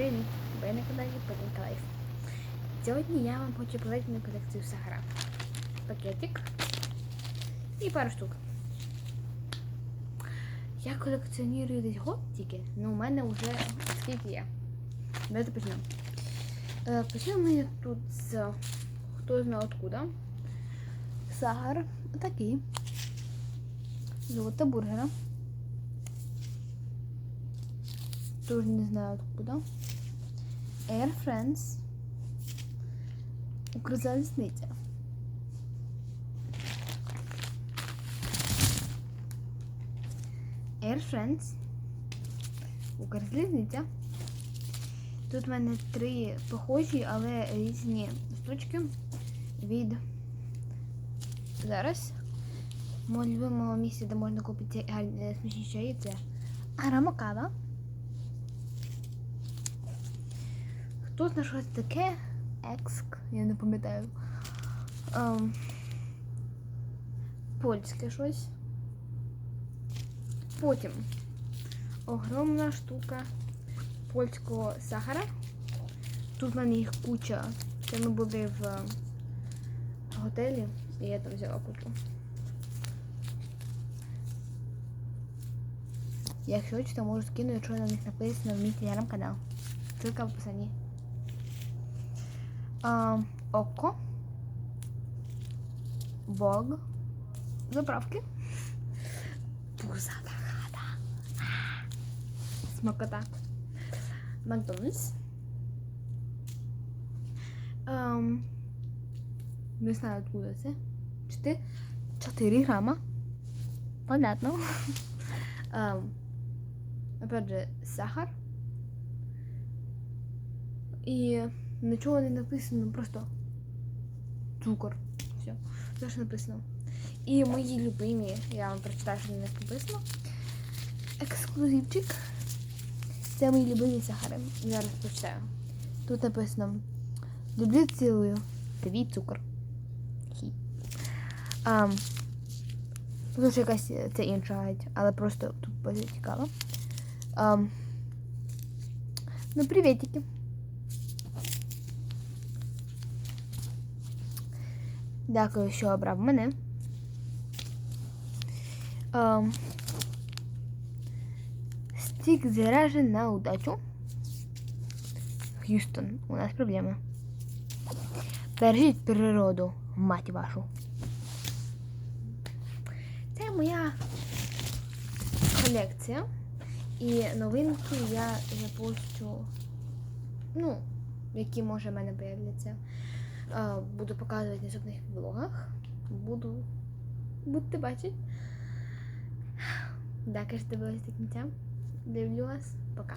Привіт! Ви на каналі Полінка Лайф. Сьогодні я вам хочу показати на колекцію Сахара. Пакетик і пару штук. Я колекціоную десь год тільки, але у мене вже скільки є. Давайте почнемо. Е, Почнемо ми тут з хто знає откуда. Сахар такий. Золота бургера. Тоже не знаю откуда. Air France. Укрзалізниця. Air France. Укрзалізниця. Тут в мене три похожі, але різні штучки від зараз. Мого любимого місця, де можна купити е, смачні чаї, це Арамакава. Хто знає, що це таке? Екск, я не пам'ятаю. Ем, польське щось. Потім огромна штука польського сахара. Тут в мене їх куча. Це ми були в е, готелі, і я там взяла кучу. Якщо хочете, можу скину, якщо на них написано в мій телеграм-канал. Ссылка в описанні. А, око. Бог. Заправки. Пузата хата. Смакота. Макдональдс. Ем, не знаю, откуда це. 4, 4 грама. Понятно. Ем, опять же, сахар. І нічого не написано, просто цукор. Все. Все, що написано. І мої любимі, я вам прочитаю, що них написано. Ексклюзивчик. Це мої любимі сахари. Зараз прочитаю. Тут написано Люблю цілую. Твій цукор. Хі. А, тут ще якась це інша геть, але просто тут цікаво. Ну, привітики. Дякую, що обрав мене. Ем, стік заряжен на удачу. Х'юстон, у нас проблеми. Бережіть природу, мать вашу. Це моя колекція. І новинки я запущу, ну, які може в мене появляться. Буду показувати в наступних влогах. Буду. Будете бачити. Дякую, що дивилися до кінця. Дивлю вас. Пока.